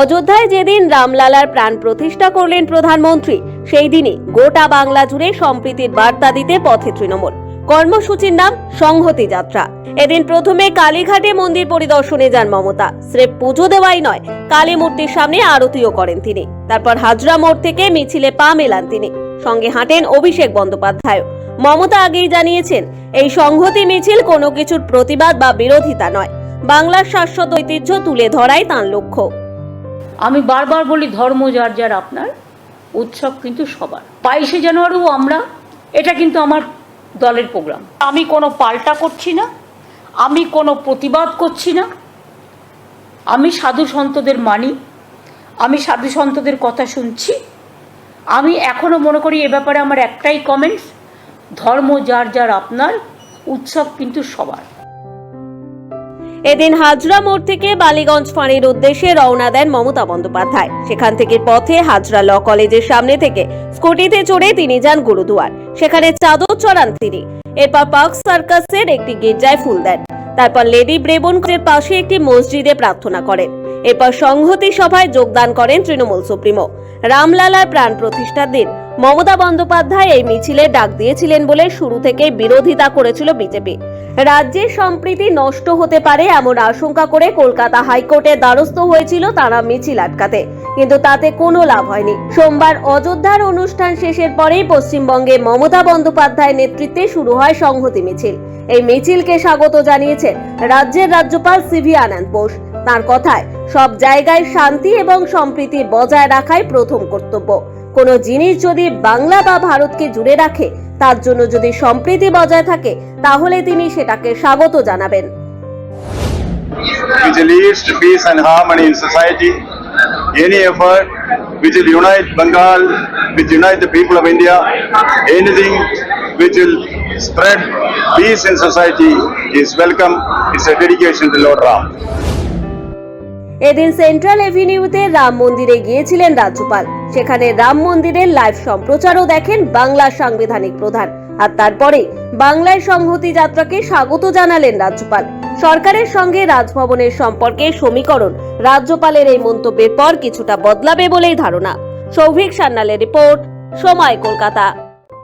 অযোধ্যায় যেদিন রামলালার প্রাণ প্রতিষ্ঠা করলেন প্রধানমন্ত্রী, সেই দিনই গোটা বাংলা জুড়ে সম্প্রীতির বার্তা দিতে পথে তৃণমূল। কর্মসূচির নাম সংহতি যাত্রা। এদিন প্রথমে কালীঘাটে মন্দির পরিদর্শনে যান মমতা। স্রেফ পুজো দেওয়াই নয়, কালী মূর্তির সামনে আরতিও করেন তিনি। তারপর হাজরা মোড় থেকে মিছিলে পা মেলান তিনি। সঙ্গে হাঁটেন অভিষেক বন্দ্যোপাধ্যায় মমতা আগেই জানিয়েছেন, এই সংহতি মিছিল কোনো কিছুর প্রতিবাদ বা বিরোধিতা নয়। বাংলার শাশ্বত ঐতিহ্য তুলে ধরাই তাঁর লক্ষ্য। আমি বারবার বলি, ধর্ম যার যার আপনার, উৎসব কিন্তু সবার। বাইশে জানুয়ারিও আমরা, এটা কিন্তু আমার দলের প্রোগ্রাম। আমি কোনো পাল্টা করছি না, আমি কোনো প্রতিবাদ করছি না। আমি সাধু সন্তদের মানি, আমি সাধু সন্তদের কথা শুনছি। আমি এখনও মনে করি এ ব্যাপারে আমার একটাই কমেন্টস ধর্ম যার যার আপনার, উৎসব কিন্তু সবার। এদিন হাজরা মোড় থেকে বালিগঞ্জ ফাঁড়ির উদ্দেশ্যে রওনা দেন মমতা বন্দ্যোপাধ্যায়। সেখান থেকে পথে হাজরা ল কলেজের সামনে থেকে স্কুটিতে চড়ে তিনি যান গুরুদুয়ার। সেখানে চাদর চড়ান তিনি। এরপর পার্ক সার্কাসের একটি গির্জায় ফুল দেন। তারপর লেডি ব্রেবন পাশে একটি মসজিদে প্রার্থনা করেন। এরপর সংহতি সভায় যোগদান করেন তৃণমূল সুপ্রিমো। রামলালার প্রাণ প্রতিষ্ঠার দিন মমতা বন্দ্যোপাধ্যায় এই মিছিলে ডাক দিয়েছিলেন বলে শুরু থেকে বিরোধিতা করেছিল বিজেপি। রাজ্যের সম্প্রীতি নষ্ট হতে পারে এমন আশঙ্কা করে কলকাতা হাইকোর্টের দ্বারস্থ হয়েছিল তারা মিছিল আটকাতে। কিন্তু তাতে কোনো লাভ হয়নি। সোমবার অযোধ্যার অনুষ্ঠান শেষের পরেই পশ্চিমবঙ্গে মমতা বন্দ্যোপাধ্যায়ের নেতৃত্বে শুরু হয় সংহতি মিছিল। এই মিছিলকে স্বাগত জানিয়েছেন রাজ্যের রাজ্যপাল সিভি আনন্দ বোস। তার কথায়, সব জায়গায় শান্তি এবং সম্প্রীতি বজায় রাখাই প্রথম কর্তব্য। কোনো জিনিস যদি বাংলা বা ভারতকে জুড়ে রাখে তার জন্য যদি সম্প্রীতি বজায় থাকে তাহলে তিনি সেটাকে স্বাগত জানাবেন which leads to peace and harmony in society. Any effort which will unite Bengal, which unite the people of India, anything which will spread peace in society is welcome. It's a dedication to Lord Ram. এদিন central এভিনিউতে রাম মন্দিরে গিয়েছিলেন রাজ্যপাল। সেখানে রাম মন্দিরের live সম্প্রচারও দেখেন বাংলার সাংবিধানিক প্রধান। আর তারপরে বাংলায় সংহতি যাত্রাকে স্বাগত জানালেন রাজ্যপাল। সরকারের সঙ্গে রাজভবনের সম্পর্কে সমীকরণ, রাজ্যপালের এই মন্তব্যের পর কিছুটা বদলাবে বলেই ধারণা। সৌভিক সান্যালের রিপোর্ট, সময় কলকাতা।